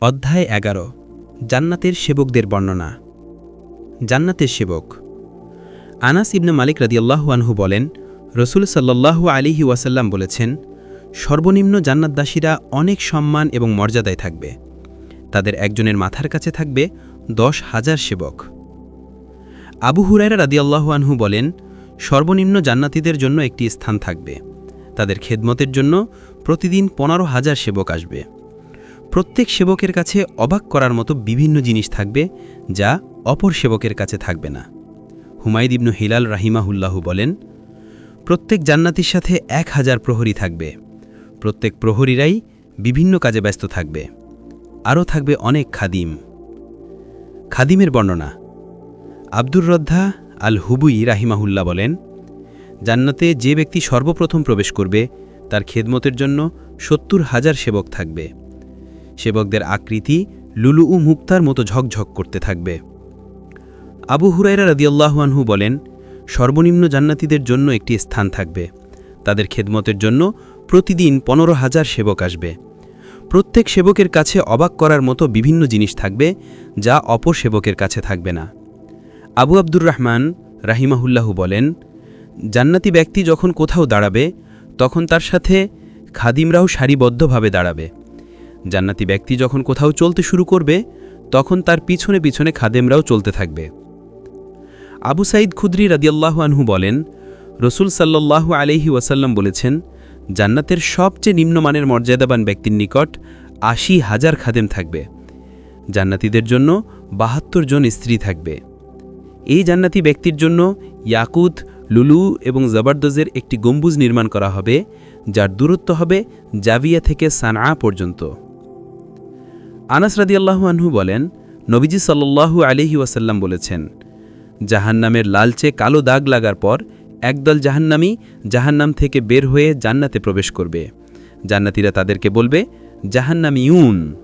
অধ্যায় এগারো, জান্নাতের সেবকদের বর্ণনা। জান্নাতের সেবক। আনাস ইবনে মালিক রাদিয়াল্লাহু আনহু বলেন, রসুল সাল্লাল্লাহু আলিহি ওয়াসাল্লাম বলেছেন, সর্বনিম্ন জান্নাতদাসীরা অনেক সম্মান এবং মর্যাদায় থাকবে। তাদের একজনের মাথার কাছে থাকবে দশ হাজার সেবক। আবু হুরায়রা রাদিয়াল্লাহু আনহু বলেন, সর্বনিম্ন জান্নাতীদের জন্য একটি স্থান থাকবে। তাদের খেদমতের জন্য প্রতিদিন পনেরো হাজার সেবক আসবে। প্রত্যেক সেবকের কাছে অবাক করার মতো বিভিন্ন জিনিস থাকবে যা অপর সেবকের কাছে থাকবে না। হুমায়দ ইবনু হিলাল রাহিমাহুল্লাহু বলেন, প্রত্যেক জান্নাতির সাথে এক হাজার প্রহরী থাকবে। প্রত্যেক প্রহরীরাই বিভিন্ন কাজে ব্যস্ত থাকবে। আরও থাকবে অনেক খাদিম। খাদিমের বর্ণনা, আব্দুর রদ্ধা আল হুবুই রাহিমাহুল্লাহ বলেন, জান্নাতে যে ব্যক্তি সর্বপ্রথম প্রবেশ করবে, তার খেদমতের জন্য সত্তর হাজার সেবক থাকবে। সেবকদের আকৃতি লুলু উ মুক্তার মতো ঝকঝক করতে থাকবে। আবু হুরাইরা রাদিয়াল্লাহুয়ানহু বলেন, সর্বনিম্ন জান্নাতিদের জন্য একটি স্থান থাকবে। তাদের খেদমতের জন্য প্রতিদিন পনেরো হাজার সেবক আসবে। প্রত্যেক সেবকের কাছে অবাক করার মতো বিভিন্ন জিনিস থাকবে যা অপর সেবকের কাছে থাকবে না। আবু আব্দুর রহমান রাহিমাহুল্লাহু বলেন, জান্নাতি ব্যক্তি যখন কোথাও দাঁড়াবে, তখন তার সাথে খাদিমরাও সারিবদ্ধভাবে দাঁড়াবে। জান্নাতি ব্যক্তি যখন কোথাও চলতে শুরু করবে, তখন তার পিছনে পিছনে খাদেমরাও চলতে থাকবে। আবু সাইদ খুদ্রি রাদিয়াল্লাহু আনহু বলেন, রসুল সাল্লাল্লাহু আলহি ওয়াসাল্লাম বলেছেন, জান্নাতের সবচেয়ে নিম্নমানের মর্যাদাবান ব্যক্তির নিকট আশি হাজার খাদেম থাকবে। জান্নাতীদের জন্য বাহাত্তর জন স্ত্রী থাকবে। এই জান্নাতি ব্যক্তির জন্য ইয়াকুত, লুলু এবং জবরদজের একটি গম্বুজ নির্মাণ করা হবে, যার দূরত্ব হবে জাভিয়া থেকে সানআ পর্যন্ত। আনাস রাদিয়াল্লাহু আনহু বলেন, নবীজি সাল্লাল্লাহু আলিহি ওয়াসাল্লাম বলেছেন, জাহান্নামের লালচে কালো দাগ লাগার পর একদল জাহান্নামী জাহান্নাম থেকে বের হয়ে জান্নাতে প্রবেশ করবে। জান্নাতিরা তাদেরকে বলবে জাহান্নামী ইউন